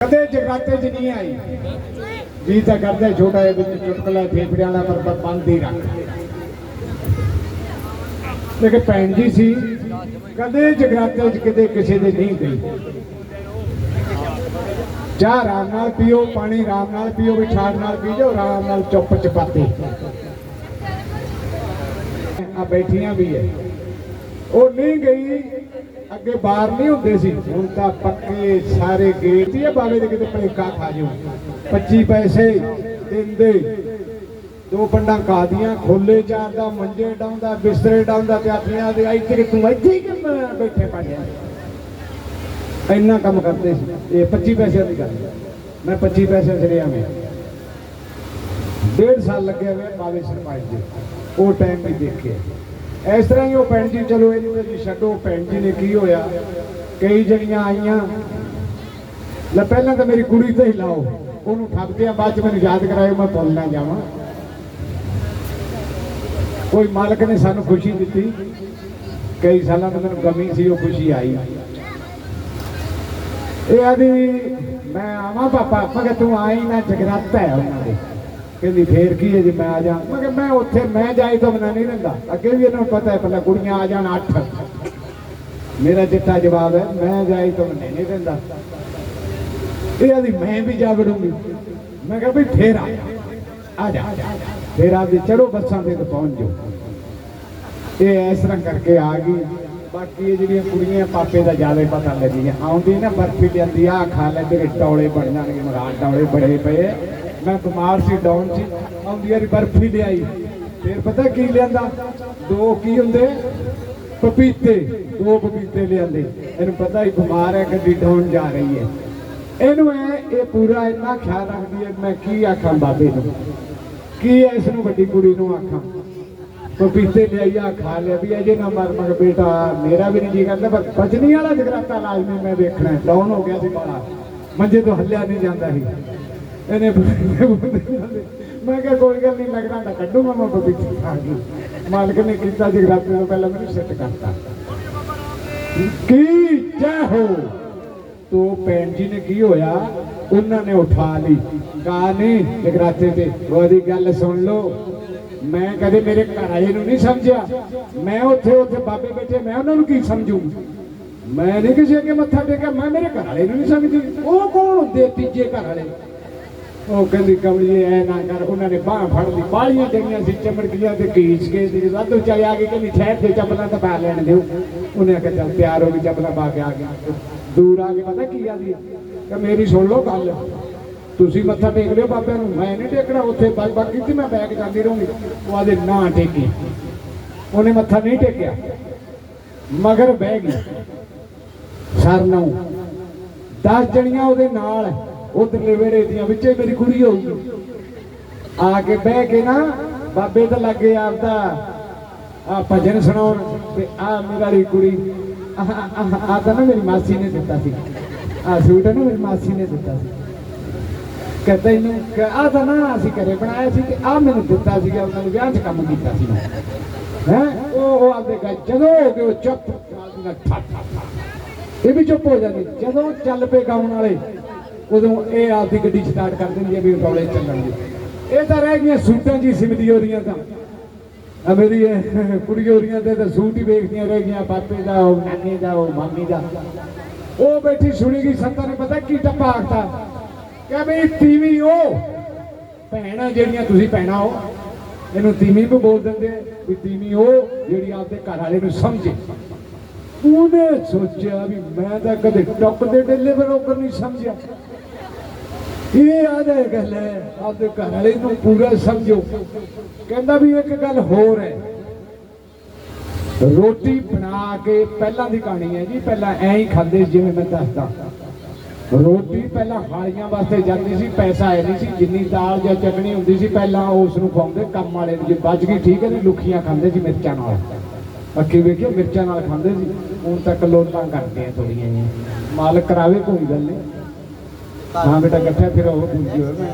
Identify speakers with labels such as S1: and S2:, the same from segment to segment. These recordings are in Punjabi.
S1: ਕਦੇ ਜਗਰਾਤੇ 'ਚ ਨਹੀਂ ਆਈ। ਜੀ ਤਾਂ ਕਰਦੇ ਛੋਟਾ ਜਿਹਾ ਵਿੱਚ ਚੁਟਕਲਾ, ਫੇਫੜਿਆਂ ਵਾਲਾ ਪਰ ਬੰਦ ਹੀ ਰੱਖ। ਲੇਕਿਨ ਭੈਣ ਜੀ ਸੀ, ਕਦੇ ਜਗਰਾਤੇ 'ਚ ਕਿਤੇ ਕਿਸੇ ਦੇ ਨਹੀਂ ਗਈ। ਚਾਹ ਆਰਾਮ ਨਾਲ ਪੀਓ, ਪਾਣੀ ਆਰਾਮ ਨਾਲ ਪੀਓ ਵਿਛਾੜ ਨਾਲ ਪੀ ਜਾਓ ਆਰਾਮ ਨਾਲ ਚੁੱਪ ਚਪਾਤੇ। ਆ ਬੈਠੀਆਂ ਵੀ ਹੈ ਉਹ ਨਹੀਂ ਗਈ ਅੱਗੇ ਬਾਹਰ ਨਹੀਂ ਹੁੰਦੇ ਸੀ। ਹੁਣ ਤਾਂ ਪੱਕੇ ਸਾਰੇ ਗੇਟ ਹੀ ਆ ਬਾਵੇ ਦੇ ਕਿਤੇ ਭਲੇਖਾ ਖਾ ਜਾਓ। 25 ਪੈਸੇ ਦਿੰਦੇ। ਦੋ ਪੰਡਾਂ ਕਾਦੀਆਂ ਖੋਲੇ ਚਾਰ ਦਾ ਮੰਜੇ ਡਾਉਂਦਾ, ਬਿਸਤਰੇ ਡਾਉਂਦਾ ਤੇ ਆਪਣੀਆਂ ਦੇ ਇੱਥੇ ਕਿ ਤੂੰ ਇੱਥੇ ਹੀ ਬੈਠੇ ਪੜਿਆ ਇੰਨਾ ਕੰਮ ਕਰਦੇ ਸੀ। ਇਹ 25 ਪੈਸੇ ਦੀ ਗੱਲ ਹੈ। ਮੈਂ 25 ਪੈਸੇ ਸਰਿਆ ਮੈਂ ਡੇਢ ਸਾਲ ਲੱਗਿਆ ਹੋਇਆ ਬਾਵੇ ਸਰਪੰਚ ਦੇ। ਉਹ ਟਾਈਮ ਵੀ ਦੇਖਿਆ। ਇਸ ਤਰ੍ਹਾਂ ਹੀ ਉਹ ਭੈਣ ਜੀ, ਚਲੋ ਇਹਨੂੰ ਜੀ ਛੱਡੋ, ਭੈਣ ਜੀ ਨੇ ਕੀ ਹੋਇਆ? ਕਈ ਜਣੀਆਂ ਆਈਆਂ। ਲੈ ਪਹਿਲਾਂ ਤਾਂ ਮੇਰੀ ਕੁੜੀ ਤੇ ਹੀ ਲਾਓ। ਉਹਨੂੰ ਠੱਗਦੇ ਆ ਬਾਅਦ ਚ ਮੈਨੂੰ ਯਾਦ ਕਰਾਇਓ, ਮੈਂ ਭੁੱਲ ਨਾ ਜਾਵਾਂ। ਕੋਈ ਮਾਲਕ ਨੇ ਸਾਨੂੰ ਖੁਸ਼ੀ ਦਿੱਤੀ। ਕਈ ਸਾਲਾਂ ਤੋਂ ਮੈਨੂੰ ਕਮੀ ਸੀ, ਉਹ ਖੁਸ਼ੀ ਆਈ। ਇਹ ਆਦੀ, ਮੈਂ ਆਵਾਂ ਪਾਪਾ ਮੈਂ ਕਿਹਾ ਤੂੰ ਆਈ ਨਾ, ਜਗਰਾਤਾ ਹੈ ਉਹਨਾਂ ਦੇ। ਕਹਿੰਦੀ ਫੇਰ ਕੀ ਹੈ ਜੀ, ਮੈਂ ਆ ਜਾ ਮੈਂ ਕਿਹਾ, ਮੈਂ ਉੱਥੇ, ਮੈਂ ਜਾਈ ਤਾਂ ਮਨਾ ਨਹੀਂ ਰਹਿੰਦਾ ਅੱਗੇ ਵੀ ਇਹਨਾਂ ਨੂੰ ਪਤਾ ਹੈ, ਪਹਿਲਾਂ ਕੁੜੀਆਂ ਆ ਜਾਣ ਅੱਠ। ਮੇਰਾ ਚਿੱਟਾ ਜਵਾਬ ਹੈ, ਮੈਂ ਜਾਈ ਤਾਂ ਮਨਾ ਨਹੀਂ ਰਹਿੰਦਾ ਇਹ ਆਦੀ ਮੈਂ ਵੀ ਜਾ ਵੜੂੰਗੀ। ਮੈਂ ਕਿਹਾ ਵੀ ਫੇਰ ਆ ਆ ਜਾ ਫੇਰ ਆ ਵੀ ਚਲੋ ਬੱਸਾਂ ਤੇ ਪਹੁੰਚ ਜਾਓ। ਇਹ ਇਸ ਤਰ੍ਹਾਂ ਕਰਕੇ ਆ ਗਈ। ਬਾਕੀ ਇਹ ਜਿਹੜੀਆਂ ਕੁੜੀਆਂ ਪਾਪੇ ਦਾ ਜ਼ਿਆਦਾ ਪਤਾ ਲੱਗੀਆਂ। ਆਉਂਦੀ ਨਾ, ਬਰਫੀ ਲਿਆਂਦੀ ਆ ਖਾ ਲੈ, ਤੇਰੇ ਟੌਲੇ ਬਣ ਜਾਣਗੇ ਮਰਾਨ ਟੌਲੇ ਬੜੇ ਪਏ। ਮੈਂ ਬਿਮਾਰ ਸੀ ਡਾਊਨ ਸੀ ਆਉਂਦੀ ਵਾਰੀ ਬਰਫੀ ਲਿਆਈ। ਫਿਰ ਪਤਾ ਕੀ ਲਿਆਂਦਾ? ਦੋ ਕੀ ਹੁੰਦੇ? ਪਪੀਤੇ। ਦੋ ਪਪੀਤੇ ਲਿਆਂਦੇ। ਇਹਨੂੰ ਪਤਾ ਹੀ ਬਿਮਾਰ ਹੈ, ਗੱਡੀ ਡਾਊਨ ਜਾ ਰਹੀ ਹੈ। ਇਹਨੂੰ ਇਹ ਇਹ ਪੂਰਾ ਇੰਨਾ ਖਿਆਲ ਰੱਖਦੀ ਹੈ, ਮੈਂ ਕੀ ਆਖਾਂ ਬਾਬੇ ਨੂੰ? ਕੀ ਇਸ ਨੂੰ ਵੱਡੀ ਕੁੜੀ ਨੂੰ ਆਖਾਂ? ਪਪੀਤੇ ਲਿਆਈਆ ਖਾ ਲਿਆ ਵੀ ਅਜੇ ਨਾ ਮਰ ਮਰ ਬੇਟਾ, ਮੇਰਾ ਵੀ ਨਹੀਂ ਜੀ ਕਰਦਾ, ਪਰ ਬਚਨੀ ਵਾਲਾ ਜਗਰਾਤਾ ਲਾਜ਼ਮੀ ਮੈਂ ਦੇਖਣਾ ਡਾਊਨ ਹੋ ਗਿਆ ਸੀ ਬਾਲਾ ਮੰਜੇ ਤੋਂ ਹੱਲਿਆ ਨਹੀਂ ਜਾਂਦਾ ਸੀ। ਇਹਨੇ ਮੈਂ ਕਿਹਾ, ਕੋਈ ਗੱਲ ਨਹੀਂ ਲੱਗਦਾ ਤਾਂ ਕੱਢੂਗਾ ਮੈਂ ਪਪੀਤੇ ਖਾ ਗਈ। ਮਾਲਕ ਨੇ ਕੀਤਾ ਜਗਰਾਤੇ ਤੋਂ ਪਹਿਲਾਂ ਮੈਨੂੰ ਸੈੱਟ ਕਰਤਾ। ਕੀ? ਜੈ ਹੋ। ਤੋ ਭੈਣ ਜੀ ਨੇ ਕੀ ਹੋਇਆ? ਉਹਨਾਂ ਨੇ ਉਠਾ ਲਈ। ਕਹਾ, ਨਹੀਂ ਜਗਰਾਤੇ ਤੇ ਉਹਦੀ ਗੱਲ ਸੁਣ ਲਓ। ਮੈਂ ਕਦੇ ਮੇਰੇ ਘਰ ਵਾਲੇ ਨੂੰ ਨਹੀਂ ਸਮਝਿਆ। ਮੈਂ ਉੱਥੇ ਉੱਥੇ ਬਾਬੇ ਬੈਠੇ, ਮੈਂ ਉਹਨਾਂ ਨੂੰ ਕੀ ਸਮਝੂ? ਮੈਂ ਨਹੀਂ ਕਿਸੇ ਅੱਗੇ ਮੱਥਾ ਟੇਕਿਆ, ਮੈਂ ਮੇਰੇ ਘਰ ਵਾਲੇ ਨੂੰ ਨਹੀਂ ਸਮਝਦੀ ਉਹ ਕੌਣ ਹੁੰਦੇ ਤੀਜੇ ਘਰ ਵਾਲੇ? ਉਹ ਕਹਿੰਦੀ ਕਮਲੀਏ, ਐ ਨਾ ਕਰ, ਉਹਨਾਂ ਨੇ ਬਾਹ ਫੜ ਲਈ। ਬਾਲੀਆਂ ਡੰਗੀਆਂ ਸੀ ਚਮੜਕੀਆਂ ਤੇ ਕੀਚ ਕੇ ਸੀ। ਵਾਧੂ ਚੱਲ ਆ ਗਈ ਕਹਿੰਦੀ, ਠਹਿਰ ਤੇ ਚੱਪਲਾਂ ਤਾਂ ਪਾ ਲੈਣ ਦਿਓ। ਉਹਨੇ ਆਖਿਆ, ਚੱਲ ਤਿਆਰ ਹੋ ਗਈ ਚੱਪਲਾਂ ਪਾ ਕੇ ਆ ਗਿਆ। ਦੂਰ ਆ ਕੇ ਪਤਾ ਕੀ ਆਦੀ ਕਿ ਮੇਰੀ ਸੁਣ ਲਓ ਗੱਲ। ਤੁਸੀਂ ਮੱਥਾ ਟੇਕ ਲਿਓ ਬਾਬਿਆਂ ਨੂੰ। ਮੈਂ ਨਹੀਂ ਟੇਕਣਾ ਉੱਥੇ ਬਾਈ ਬਾਕੀ ਤੇ ਮੈਂ ਬੈਗ ਜਾਂਦੀ ਰਹੂੰਗੀ। ਉਹ ਆਦੇ ਨਾ ਟੇਕੀ। ਉਹਨੇ ਮੱਥਾ ਨਹੀਂ ਟੇਕਿਆ। ਮਗਰ ਬਹਿ ਗਈ। ਸਰ ਨੂੰ। 10 ਜਣੀਆਂ ਉਹਦੇ ਨਾਲ। ਉਧਰਲੇ ਵੇੜੇ ਦੀਆਂ ਵਿੱਚੇ ਮੇਰੀ ਕੁੜੀ ਹੋਊਗੀ। ਆ ਕੇ ਬਹਿ ਕੇ ਨਾ ਬਾਬੇ ਤੇ ਲੱਗੇ ਆਪਦਾ, ਆ ਭਜਨ ਸੁਣਾਉਣ ਤੇ ਆ ਮੇਰੀ ਕੁੜੀ ਆ ਤਾਂ ਨਾ ਮੇਰੀ ਮਾਸੀ ਨੇ ਦਿੱਤਾ ਸੀ। ਆ ਸੂਟ ਨਾ ਮੇਰੀ ਮਾਸੀ ਨੇ ਦਿੱਤਾ ਸੀ। ਕਿ ਤੈਨੂੰ ਆ ਤਾਂ ਨਾ ਅਸੀਂ ਘਰੇ ਬਣਾਇਆ ਸੀ ਤੇ ਆ ਮੈਨੂੰ ਦਿੱਤਾ ਸੀਗਾ, ਉਹਨਾਂ ਨੇ ਵਿਆਹ 'ਚ ਕੰਮ ਕੀਤਾ ਸੀ। ਮੈਂ ਹੈ? ਉਹ ਉਹ ਆਪਦੇ ਗਾ ਜਦੋਂ ਹੋ ਗਏ, ਉਹ ਚੁੱਪ ਨਾਲ ਠਾ ਠਾ। ਇਹ ਵੀ ਚੁੱਪ ਹੋ ਜਾਂਦੀ। ਜਦੋਂ ਚੱਲ ਪਏ ਗਾਉਣ ਵਾਲੇ ਉਦੋਂ ਇਹ ਆਪਦੀ ਗੱਡੀ ਸਟਾਰਟ ਕਰ ਦਿੰਦੀ ਹੈ ਵੀ ਰੌਲੇ ਚੱਲਣਗੇ। ਇਹ ਤਾਂ ਰਹਿ ਗਈਆਂ ਸੂਟਾਂ ਜੀ ਸਿਮਦੀ ਹੋ ਰਹੀਆਂ ਤਾਂ। ਆ ਮੇਰੀ ਕੁੜੀ ਹੋ ਰਹੀਆਂ ਤੇ ਤਾਂ ਸੂਟ ਹੀ ਵੇਖਦੀਆਂ ਰਹਿ ਗਈਆਂ, ਪਾਪੇ ਦਾ, ਉਹ ਨਾਨੀ ਦਾ, ਉਹ ਮਾਮੀ ਦਾ। ਉਹ ਬੈਠੀ ਸੁਣੀ ਗਈ ਸੰਤਾਂ ਨੇ ਪਤਾ ਕੀ ਟੱਪਾ ਆਖਤਾ ਕਿ ਬਈ ਤੀਵੀਂ ਉਹ ਭੈਣਾਂ ਜਿਹੜੀਆਂ ਤੁਸੀਂ ਭੈਣਾਂ ਹੋ, ਇਹਨੂੰ ਤੀਵੀਂ ਵੀ ਬੋਲ ਦਿੰਦੇ ਵੀ ਤੀਵੀਂ ਉਹ ਜਿਹੜੀ ਆਪਦੇ ਘਰ ਵਾਲੇ ਨੂੰ ਸਮਝੇ। ਉਹਨੇ ਸੋਚਿਆ ਵੀ ਮੈਂ ਤਾਂ ਕਦੇ ਟੱਪ ਦੇ ਡਿਲੀਵਰ ਹੋਕਰ ਨਹੀਂ ਸਮਝਿਆ। ਇਹ ਆਦਾ ਗੱਲ ਹੈ, ਆਪਦੇ ਘਰ ਵਾਲੇ ਨੂੰ ਪੂਰਾ ਸਮਝੋ। ਕਹਿੰਦਾ ਵੀ ਇੱਕ ਗੱਲ ਹੋਰ ਹੈ। ਰੋਟੀ ਬਣਾ ਕੇ ਪਹਿਲਾਂ ਦੀ ਕਹਾਣੀ ਹੈ ਜੀ, ਪਹਿਲਾਂ ਐਂ ਹੀ ਖਾਂਦੇ ਸੀ ਜਿਵੇਂ ਮੈਂ ਦੱਸਦਾ। ਰੋਟੀ ਪਹਿਲਾਂ ਹਾਲੀਆਂ ਵਾਸਤੇ ਜਾਂਦੀ ਸੀ, ਪੈਸਾ ਹੈ ਨਹੀਂ ਸੀ, ਜਿੰਨੀ ਦਾਲ ਜਾਂ ਚਟਣੀ ਹੁੰਦੀ ਸੀ ਪਹਿਲਾਂ ਉਸ ਨੂੰ ਖਵਾਉਂਦੇ, ਕੰਮ ਵਾਲੇ ਨੂੰ ਜੇ ਬਚ ਗਈ ਠੀਕ ਹੈ ਨਹੀਂ ਲੁੱਖੀਆਂ ਖਾਂਦੇ ਸੀ ਮਿਰਚਾਂ ਨਾਲ। ਅੱਖੀ ਵੇਖਿਓ, ਮਿਰਚਾਂ ਨਾਲ ਖਾਂਦੇ ਸੀ। ਹੁਣ ਤੱਕ ਲੋਟਾਂ ਕਰਦੇ ਆ ਥੋੜੀਆਂ ਜਿਹੀਆਂ। ਮਾਲਕ ਕਰਾਵੇ ਕੋਈ ਗੱਲ ਨਹੀਂ। ਹਾਂ ਬੇਟਾ ਇਕੱਠਾ ਫਿਰ ਉਹ ਦੂਜੀ ਹੋਵੇ ਮੈਂ।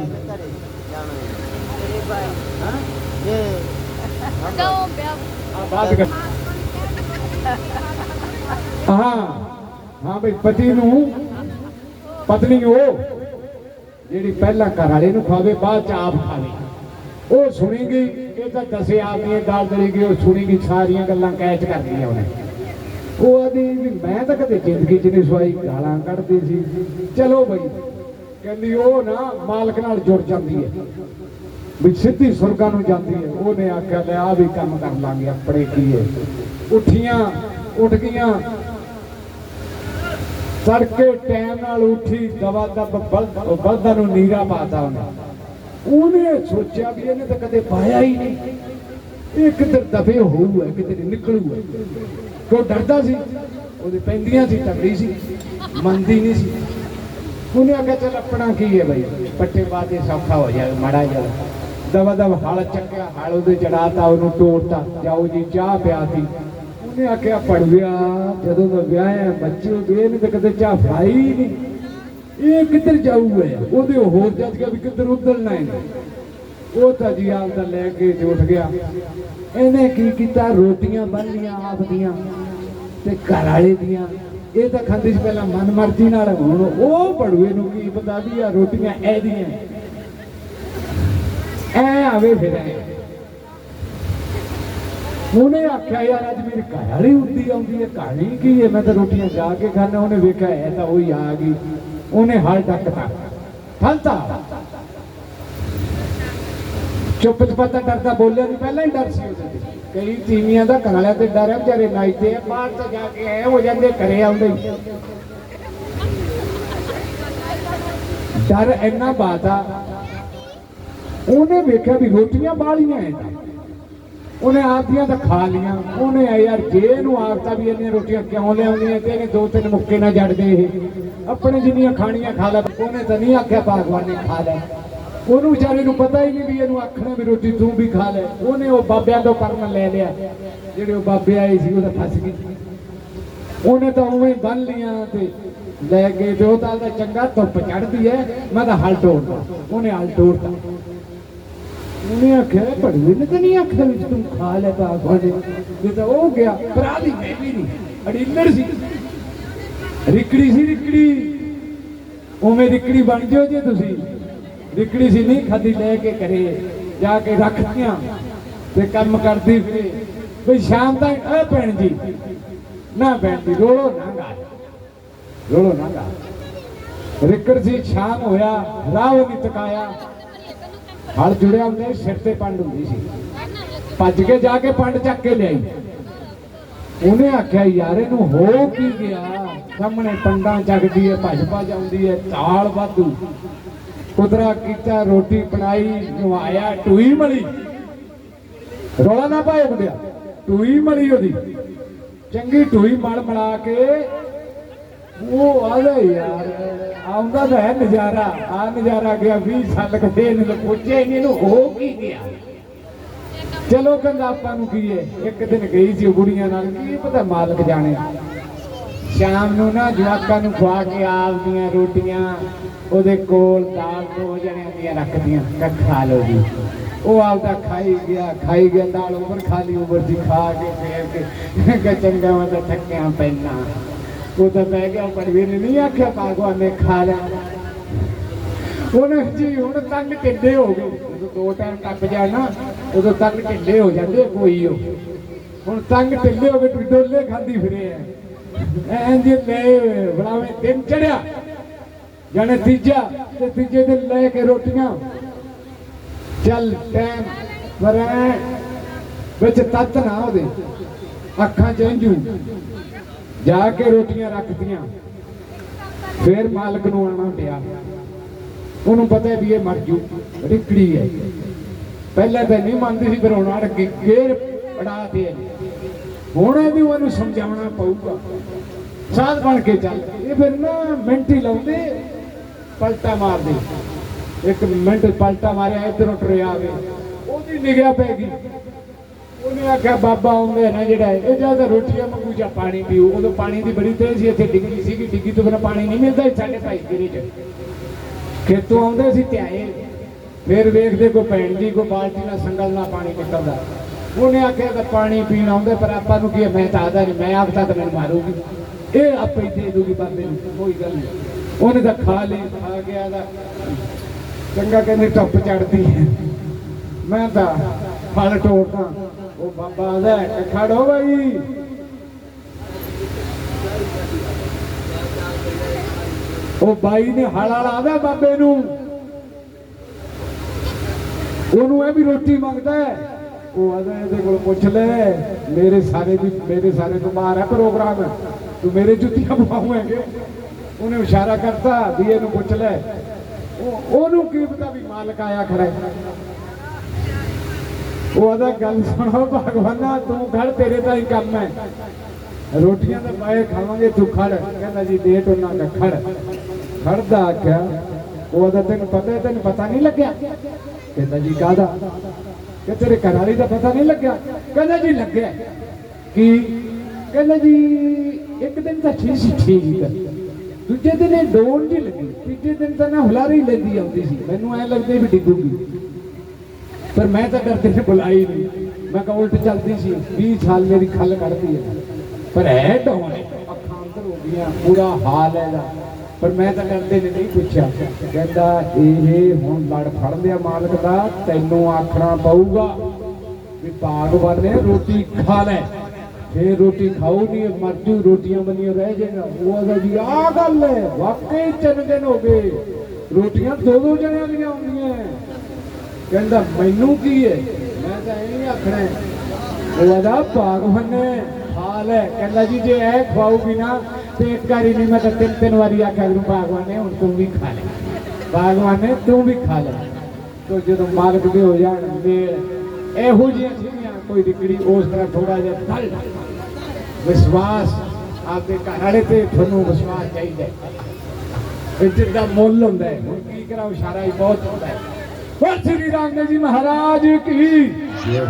S1: ਕਰ ਹਾਂ। ਹਾਂ ਬਈ ਪਤੀ ਨੂੰ ਪਤਨੀ ਉਹ ਜਿਹੜੀ ਪਹਿਲਾਂ ਘਰ ਵਾਲੇ ਨੂੰ ਖਾਵੇ ਬਾਅਦ ਚ ਆਪ ਖਾਵੇ। ਉਹ ਸੁਣੇਗੀ ਇਹ ਤਾਂ ਦਸੇ ਆਦਮੀ ਦਾਲ ਦਲੇਗੀ ਉਹ ਸੁਣੇਗੀ ਸਾਰੀਆਂ ਗੱਲਾਂ ਕੈਚ ਕਰਦੀਆਂ ਉਹਨੇ। ਉਹ ਆਦੀ ਵੀ ਮੈਂ ਤਾਂ ਕਦੇ ਜ਼ਿੰਦਗੀ 'ਚ ਨਹੀਂ ਸਵਾਈ ਗਾਲਾਂ ਕੱਢਦੀ ਸੀ। ਚਲੋ ਬਈ ਕਹਿੰਦੀ ਉਹ ਨਾ ਮਾਲਕ ਨਾਲ ਜੁੜ ਜਾਂਦੀ ਹੈ। ਵੀ ਸਿੱਧੀ ਸੁਰਗਾਂ ਨੂੰ ਜਾਂਦੀ ਹੈ। ਉਹਨੇ ਆਖਿਆ, ਲੈ ਆ ਵੀ ਕੰਮ ਕਰ ਲਾਂਗੇ, ਆਪਣੇ ਕੀ ਹੈ। ਉੱਠੀਆਂ, ਉੱਠ ਗਈਆਂ। ਤੜਕੇ ਟਾਈਮ ਨਾਲ ਉੱਠੀ ਦਵਾ ਦਬ ਬਲਦਾਂ ਨੂੰ ਨੀਰਾ ਪਾਤਾ ਉਹਨੇ। ਉਹਨੇ ਸੋਚਿਆ ਵੀ ਇਹਨੇ ਤਾਂ ਕਦੇ ਪਾਇਆ ਹੀ ਨਹੀਂ। ਇਹ ਕਿੱਧਰ ਦਫੇ ਹੋਊਗਾ ਕਿਤੇ ਨਿਕਲੂਗਾ ਕਿਉਂ ਡਰਦਾ ਸੀ? ਉਹਦੇ ਪੈਂਦੀਆਂ ਸੀ ਤਗੜੀ ਸੀ। ਮੰਨਦੀ ਨਹੀਂ ਸੀ। ਉਹਨੇ ਆਖਿਆ, ਚੱਲ ਆਪਣਾ ਕੀ ਹੈ ਬਈ? ਪੱਟੇ ਬਾਦੇ ਸੌਖਾ ਹੋ ਜਾਵੇ ਮਾੜਾ ਜਿਹਾ। ਦਵਾ ਦਵ ਹਲ ਚੱਕਿਆ, ਹਲ ਉਹਦੇ ਚੜਾਤਾ, ਉਹਨੂੰ ਤੋੜਤਾ, ਜਾਓ ਜੀ, ਚਾਹ ਪਿਆਤੀ। ਉਹਨੇ ਆਖਿਆ ਪੜਵਿਆ ਜਦੋਂ ਮੈਂ ਵਿਆਹਿਆ ਬੱਚੇ ਹੋ ਗਏ ਨੇ ਕਦੇ ਚਾਹ ਫਾਈ ਨਹੀਂ। ਇਹ ਕਿੱਧਰ ਜਾਊਗਾ ਉਹਦੇ ਹੋਰ ਜੱਜ ਗਿਆ ਵੀ ਕਿੱਧਰ ਉਧਰਨਾ ਹੈ ਉਹ ਤਾਂ ਜੀ ਆਪ ਦਾ ਲੈ ਕੇ ਤੇ ਗਿਆ। ਇਹਨੇ ਕੀ ਕੀਤਾ? ਰੋਟੀਆਂ ਬੰਨ ਲੀਆਂ ਆਪ ਦੀਆਂ ਤੇ ਘਰ ਵਾਲੇ ਦੀਆਂ। ਇਹ ਤਾਂ ਖਾਂਦੀ ਸੀ ਪਹਿਲਾਂ ਮਨ ਮਰਜ਼ੀ ਨਾਲ, ਹੁਣ ਉਹ ਪੜੂਏ ਨੂੰ ਕੀ ਪਤਾ ਵੀ ਆ ਰੋਟੀਆਂ ਇਹਦੀਆਂ ਐ ਆਵੇ ਫਿਰ ਉਹਨੇ ਆਖਿਆ, ਯਾਰ ਅੱਜ ਮੇਰੀ ਘਰ ਵਾਲੀ ਉੱਦੀ ਆਉਂਦੀ ਹੈ ਕਹਾਣੀ ਕੀ ਹੈ, ਮੈਂ ਤਾਂ ਰੋਟੀਆਂ ਜਾ ਕੇ ਖਾਣਾ ਉਹਨੇ ਵੇਖਿਆ ਇਹ ਤਾਂ ਉਹੀ ਆ ਗਈ। ਉਹਨੇ ਹਲ ਡੱਕਤਾ ਠੰਤਾ ਚੁੱਪ ਚਪਾਤਾ ਡਰਦਾ ਬੋਲਿਆ ਨਹੀਂ ਪਹਿਲਾਂ ਹੀ ਡਰ ਸੀ ਉਹਦੇ ਕਈ ਤੀਵੀਆਂ ਦਾ ਘਰ ਵਾਲਿਆਂ ਤੇ ਡਰ ਹੈ ਵਿਚਾਰੇ ਨਾਈਤੇ ਆ, ਬਾਹਰ ਤੋਂ ਜਾ ਕੇ ਐ ਹੋ ਜਾਂਦੇ, ਘਰੇ ਆਉਂਦੇ। ਹੀ। ਡਰ ਇੰਨਾ ਬਾਤਾ ਉਹਨੇ ਵੇਖਿਆ ਵੀ ਰੋਟੀਆਂ ਬਾਲੀਆਂ ਐ। ਉਹਨੇ ਆਪਦੀਆਂ ਤਾਂ ਖਾ ਲੀਆਂ ਉਹਨੇ ਆ ਯਾਰ ਜੇ ਇਹਨੂੰ ਆਖਤਾ ਵੀ ਇੰਨੀਆਂ ਰੋਟੀਆਂ ਕਿਉਂ ਲਿਆਉਂਦੀਆਂ ਤੇ ਇਹਨੇ ਦੋ ਤਿੰਨ ਮੁੱਕੇ ਨਾ ਜੜਦੇ ਗਏ ਇਹ। ਆਪਣੇ ਜਿੰਨੀਆਂ ਖਾਣੀਆਂ ਖਾ ਲੈ, ਉਹਨੇ ਤਾਂ ਨਹੀਂ ਆਖਿਆ, ਭਗਵਾਨ ਨੇ ਖਾ ਲੈ ਉਹਨੂੰ ਵਿਚਾਰੇ ਨੂੰ ਪਤਾ ਹੀ ਨਹੀਂ ਵੀ ਇਹਨੂੰ ਆਖਣਾ ਵੀ ਰੋਟੀ ਤੂੰ ਵੀ ਖਾ ਲੈ। ਉਹਨੇ ਉਹ ਬਾਬਿਆਂ ਤੋਂ ਕਰਮ ਲੈ ਲਿਆ। ਜਿਹੜੇ ਉਹ ਬਾਬੇ ਆਏ ਸੀ ਉਹ ਤਾਂ ਫਸ ਗਏ। ਉਹਨੇ ਤਾਂ ਉਵੇਂ ਬੰਨ ਲੀਆਂ ਤੇ ਲੈ ਕੇ ਤੇ ਉਹ ਤਾਂ ਉਹਦਾ ਚੰਗਾ, ਧੁੱਪ ਚੜਦੀ ਹੈ ਮੈਂ ਤਾਂ ਹਲ ਤੋੜਦਾ। ਉਹਨੇ ਹਲ ਤੋੜਦਾ ਉਹਨੇ ਆਖਿਆ ਪੜਵੇ ਨੇ ਤਾਂ ਨਹੀਂ ਆਖਿਆ ਵੀ ਤੂੰ ਖਾ ਲੈ ਭਗਵਾਨ ਨੇ ਇਹ ਤਾਂ ਉਹ ਗਿਆ, ਭਰਾ ਦੀ ਮੈਂ ਵੀ ਨਹੀਂ, ਅੜੀਲੜ ਸੀ। ਰਿਕੜੀ ਸੀ, ਰਿਕੜੀ। ਉਵੇਂ ਰਿਕੜੀ ਬਣ ਜਿਓ ਜੇ ਤੁਸੀਂ। ਰਿਕੜੀ ਸੀ ਨਹੀਂ ਖਾਦੀ ਲੈ ਕੇ ਘਰੇ, ਜਾ ਕੇ ਰੱਖਦੀਆਂ ਤੇ ਕੰਮ ਕਰਦੀ ਫਿਰੇ। ਵੀ ਸ਼ਾਮ ਤੱਕ ਇਹ ਭੈਣ ਜੀ, ਨਾ ਭੈਣ ਜੀ, ਰੋਲੋ ਨਾ ਗਾ ਰੋਲੋ ਨਾ ਗਾ ਰਿਕੜ ਸੀ ਸ਼ਾਮ ਹੋਇਆ, ਰਾਹ ਨਹੀਂ ਤਕਾਇਆ ਹਲ ਜੁੜਿਆ ਹੁੰਦੇ ਸਿਰ ਤੇ ਪੰਡ ਹੁੰਦੀ ਸੀ। ਭੱਜ ਕੇ ਜਾ ਕੇ ਪੰਡ ਚੱਕ ਕੇ ਲਿਆਈ। ਉਹਨੇ ਆਖਿਆ, ਯਾਰ, ਇਹਨੂੰ ਹੋ ਕੀ ਗਿਆ? ਸਾਹਮਣੇ ਪੰਡਾਂ ਚੱਕਦੀ ਹੈ ਭੱਜ ਭੱਜ ਆਉਂਦੀ ਹੈ ਤਾਲ ਵਾਧੂ। ਕੁਦਰਾ ਕੀਤਾ, ਰੋਟੀ ਬਣਾਈ, ਨਵਾਇਆ, ਟੂਈ ਮਲੀ। ਰੋਲਾ ਨਾ ਪਾਇਆ ਮੁੰਡਿਆ, ਟੂਈ ਮਲੀ ਉਹਦੀ। ਚੰਗੀ ਟੂਈ ਮਲ ਮਲਾ ਕੇ, ਉਹ ਆਦਾ ਯਾਰ, ਆਉਂਦਾ ਤਾਂ ਹੈ ਨਜ਼ਾਰਾ, ਆ ਨਜ਼ਾਰਾ ਗਿਆ 20 ਸਾਲ ਕਦੇ ਇਹਨੂੰ ਪੁੱਛਿਆ ਹੀ ਨਹੀਂ, ਇਹਨੂੰ ਹੋ ਕੀ ਗਿਆ? ਚਲੋ ਕਹਿੰਦਾ ਆਪਾਂ ਨੂੰ ਕੀ ਹੈ ਇੱਕ ਦਿਨ ਗਈ ਸੀ ਉਹ ਬੁੜੀਆਂ ਨਾਲ, ਕੀ ਪਤਾ ਮਾਲਕ ਜਾਣੇ ਸ਼ਾਮ ਨੂੰ ਨਾ ਜਵਾਕਾਂ ਨੂੰ ਖਵਾ ਕੇ ਆਪਦੀਆਂ ਰੋਟੀਆਂ ਉਹਦੇ ਕੋਲ ਦਾਲ ਦੋ ਜਣਿਆਂ ਦੀਆਂ ਰੱਖਦੀਆਂ ਕਿ ਖਾ ਲਓ ਜੀ। ਉਹ ਆਪਦਾ ਖਾਈ ਗਿਆ ਖਾਈ ਗਿਆ, ਦਾਲ ਉਮਰ ਖਾ ਉਮਰ ਦੀ ਖਾ ਕੇ ਫੇਰ ਕੇ ਚੰਗਾ, ਮੈਂ ਤਾਂ ਥੱਕਿਆ ਪੈਣਾ ਉਹ ਤਾਂ ਬਹਿ ਗਿਆ ਪਰ ਵੀ ਨਹੀਂ ਆਖਿਆ, ਭਗਵਾਨ ਨੇ ਖਾ ਲਿਆ। ਉਹਨੇ ਜੀ, ਹੁਣ ਤੰਗ ਢਿੱਡੇ ਹੋ ਗਏ। ਜਦੋਂ ਦੋ ਟਾਈਮ ਟੱਪ ਜਾਣ ਨਾ, ਉਦੋਂ ਤੰਗ ਢਿੱਡੇ ਹੋ ਜਾਂਦੇ ਕੋਈ ਉਹ। ਹੁਣ ਤੰਗ ਢਿੱਲੇ ਹੋ ਗਏ ਡੋਲੇ ਖਾਂਦੀ ਫਿਰੇ ਆ। ਐਂ ਲੈ ਬਣਾਵੇ ਦਿਨ ਚੜਿਆ। ਜਾਣੇ ਤੀਜਾ, ਤੇ ਤੀਜੇ ਦਿਨ ਲੈ ਕੇ ਰੋਟੀਆਂ। ਚੱਲ ਟਾਈਮ ਪਰ ਵਿੱਚ ਤੱਤ ਨਾ ਉਹਦੇ। ਅੱਖਾਂ ਚ ਜਾ ਕੇ ਰੋਟੀਆਂ ਰੱਖਦੀਆਂ ਫੇਰ ਮਾਲਕ ਨੂੰ ਆਣਾ ਪਿਆ। ਉਹਨੂੰ ਪਤਾ ਵੀ ਇਹ ਮਰ ਜੂ। ਰਿਕੜੀ ਹੈ। ਪਹਿਲਾਂ ਤਾਂ ਨਹੀਂ ਮੰਨਦੀ ਸੀ, ਫਿਰ ਹੁਣ ਅੜ ਕੇ ਫੇਰ ਪੜਾ ਤੇ ਹੁਣ ਵੀ ਉਹਨੂੰ ਸਮਝਾਉਣਾ ਪਊਗਾ। ਸਾਧ ਬਣ ਕੇ ਚੱਲ। ਇਹ ਫਿਰ ਨਾ ਮਿੰਟ ਹੀ ਲਾਉਂਦੇ ਪਲਟਾ ਮਾਰਦੇ। ਇੱਕ ਮਿੰਟ ਪਲਟਾ ਮਾਰਿਆ ਇਧਰੋਂ ਟਰਿਆ ਆਵੇ। ਉਹਦੀ ਨਿਗਾਹ ਪੈ ਗਈ। ਉਹਨੇ ਆਖਿਆ ਬਾਬਾ ਆਉਂਦੇ ਨਾ ਜਿਹੜਾ ਇਹ ਜਾਂ ਤਾਂ ਰੋਟੀਆਂ ਮੰਗੂ ਜਾਂ ਪਾਣੀ ਪੀਊ ਉਦੋਂ ਪਾਣੀ ਦੀ ਬੜੀ ਤੇਜ਼ ਸੀ ਇੱਥੇ ਡਿੱਗੀ ਸੀਗੀ। ਡਿੱਗੀ ਤੋਂ ਬਿਨਾਂ ਪਾਣੀ ਨਹੀਂ ਮਿਲਦਾ ਸੀ ਸਾਡੇ ਭਾਈ ਗਿਰੀ ਚ। ਖੇਤੋਂ ਆਉਂਦੇ ਸੀ ਧਿਆਏ ਫਿਰ ਵੇਖਦੇ ਕੋ ਭੈਣ ਜੀ ਕੋ ਬਾਲਟੀ ਨਾਲ ਸੰਗਲ ਨਾਲ ਪਾਣੀ ਨਿਕਲਦਾ। ਉਹਨੇ ਆਖਿਆ ਤਾਂ ਪਾਣੀ ਪੀਣ ਆਉਂਦੇ ਪਰ ਆਪਾਂ ਨੂੰ ਕੀ ਹੈ, ਮੈਂ ਤਾਂ ਆਦਾ ਨਹੀਂ। ਮੈਂ ਆਖਦਾ ਤਾਂ ਮੈਨੂੰ ਮਾਰੂਗੀ। ਇਹ ਆਪੇ ਹੀ ਦੇ ਦੂਗੀ ਬਾਬੇ ਨੂੰ ਕੋਈ ਗੱਲ ਨਹੀਂ। ਉਹਨੇ ਤਾਂ ਖਾ ਲਈ, ਖਾ ਗਿਆ ਦਾ ਚੰਗਾ ਕਹਿੰਦੇ ਟੱਪ ਚੜਦੀ ਹੈ। ਮੈਂ ਤਾਂ ਫਲ ਟੋੜਦਾ ਉਹ ਬਾਬਾ ਆਦਾ ਖੜੋ ਬਈ। ਉਹ ਬਾਈ ਨੇ ਹਲਾ ਲਾਦਾ ਬਾਬੇ ਨੂੰ। ਉਹਨੂੰ ਇਹ ਵੀ ਰੋਟੀ ਮੰਗਦਾ ਹੈ। ਉਹ ਆਦਾ ਇਹਦੇ ਕੋਲ ਪੁੱਛ ਲੈ। ਮੇਰੇ ਸਾਰੇ ਦੀ, ਮੇਰੇ ਸਾਰੇ ਤੋਂ ਬਾਹਰ ਹੈ ਪ੍ਰੋਗਰਾਮ। ਤੂੰ ਮੇਰੇ ਜੁੱਤੀਆਂ ਪਵਾਉਂਗੇ ਉਹਨੇ ਇਸ਼ਾਰਾ ਕਰਤਾ ਵੀ ਇਹਨੂੰ ਪੁੱਛ ਲੈ। ਉਹਨੂੰ ਕੀ ਪਤਾ ਵੀ ਮਾਲਕ ਆਇਆ ਖੜਾ ਉਹ ਆਦਾ ਗੱਲ ਸੁਣੋ ਭਗਵਾਨਾ ਤੂੰ ਖੜ, ਤੇਰੇ ਤਾਂ ਹੀ ਕੰਮ ਹੈ। ਰੋਟੀਆਂ ਦਾ ਪਾਏ, ਖਾਵਾਂਗੇ, ਤੂੰ ਖੜ। ਕਹਿੰਦਾ ਜੀ, ਡੇਟ ਉਹਨਾਂ ਦਾ ਖੜ। ਖੜਦਾ ਆਖਿਆ, ਉਹ ਆਦਾ ਤੈਨੂੰ ਪਤਾ ਤੈਨੂੰ ਪਤਾ ਨਹੀਂ ਲੱਗਿਆ? ਕਹਿੰਦਾ ਜੀ, ਕਾਹਦਾ? ਕਿ ਤੇਰੇ ਘਰ ਵਾਲੀ ਦਾ ਪਤਾ ਨਹੀਂ ਲੱਗਿਆ? ਕਹਿੰਦਾ ਜੀ, ਲੱਗਿਆ ਕੀ? ਕਹਿੰਦਾ ਜੀ ਇੱਕ ਦਿਨ ਤਾਂ ਠੀਕ ਠੀਕ ਦੂਜੇ ਦਿਨ ਇਹ ਡੋਲ ਜੀ ਲੱਗੀ। ਤੀਜੇ ਦਿਨ ਤਾਂ ਨਾ ਹੁਲਾਰੀ ਲੈਂਦੀ ਆਉਂਦੀ ਸੀ। ਮੈਨੂੰ ਐ ਲੱਗਦਾ ਵੀ ਡਿੱਗੂਗੀ। ਪਰ ਮੈਂ ਤਾਂ ਡਰਦੇ ਨੇ ਬੁਲਾਈ ਨਹੀਂ। ਮੈਂ ਕਿਹਾ ਉਲਟ ਚੱਲਦੀ ਸੀ। 20 ਸਾਲ ਮੇਰੀ ਖੱਲ ਕੱਢਦੀ ਹੈ ਪਰ ਹੈ ਡਾਉਣ, ਅੱਖਾਂ ਅੰਦਰ ਹੋ ਗਈਆਂ, ਪੂਰਾ ਹਾਲ ਹੈ ਇਹਦਾ। ਪਰ ਮੈਂ ਤਾਂ ਡਰਦੇ ਨੇ ਨਹੀਂ ਪੁੱਛਿਆ। ਕਹਿੰਦਾ ਇਹ ਹੁਣ ਲੜ ਫੜ ਲਿਆ ਮਾਲਕ ਦਾ, ਤੈਨੂੰ ਆਖਣਾ ਪਊਗਾ ਵੀ ਭਾਗਵਾਨ ਨੇ ਰੋਟੀ ਖਾ ਲੈ। ਫੇਰ ਰੋਟੀ ਖਾਊ ਨਹੀਂ ਮਰਜੂ ਰੋਟੀਆਂ ਬੰਨੀਆਂ ਰਹਿ ਜਾਏਗਾ। ਉਹ ਆਦਾ ਜੀ ਆਹ ਗੱਲ ਹੈ, ਵਾਕਈ ਤਿੰਨ ਹੋ ਗਏ। ਰੋਟੀਆਂ ਦੋ ਦੋ ਜਣਿਆਂ ਦੀਆਂ ਆਉਂਦੀਆਂ ਕਹਿੰਦਾ, ਮੈਨੂੰ ਕੀ ਹੈ? ਮੈਂ ਤਾਂ ਇਹ ਨਹੀਂ ਆਖਣਾ ਉਹ ਆਦਾ ਭਾਗਵਾਨ ਨੇ ਖਾ ਲੈ ਕਹਿੰਦਾ ਜੀ, ਜੇ ਇਹ ਖਵਾਉਗੀ ਨਾ, ਤੇ ਇੱਕ ਵਾਰੀ ਨਹੀਂ ਮੈਂ ਤਾਂ ਤਿੰਨ ਤਿੰਨ ਵਾਰੀ ਆਖਿਆ ਗੁਰੂ ਭਗਵਾਨ ਨੇ ਹੁਣ ਤੂੰ ਵੀ ਖਾ ਲੈ। ਭਗਵਾਨ ਨੇ ਤੂੰ ਵੀ ਖਾ ਲੈ। ਤੋ ਜਦੋਂ ਮਾਲਕ ਦੇ ਹੋ ਜਾਣ ਦੇ ਇਹੋ ਜਿਹੀਆਂ ਕੋਈ ਵਿਕੜੀ ਉਸ ਤਰ੍ਹਾਂ ਥੋੜਾ ਜਿਹਾ ਦਲ। ਵਿਸ਼ਵਾਸ ਆਪਦੇ ਘਰ ਵਾਲੇ ਤੇ ਤੁਹਾਨੂੰ ਵਿਸ਼ਵਾਸ ਚਾਹੀਦਾ ਇੱਜ਼ਤ ਦਾ ਮੁੱਲ ਹੁੰਦਾ ਹੈ। ਹੁਣ ਕੀ ਕਰਾਂ ਇਸ਼ਾਰਾ ਹੀ ਬਹੁਤ ਹੁੰਦਾ ਹੈ। ਹੋਰ ਸ੍ਰੀ ਰਾਮ ਜੀ ਮਹਾਰਾਜ ਕੀ।
S2: ਜੈ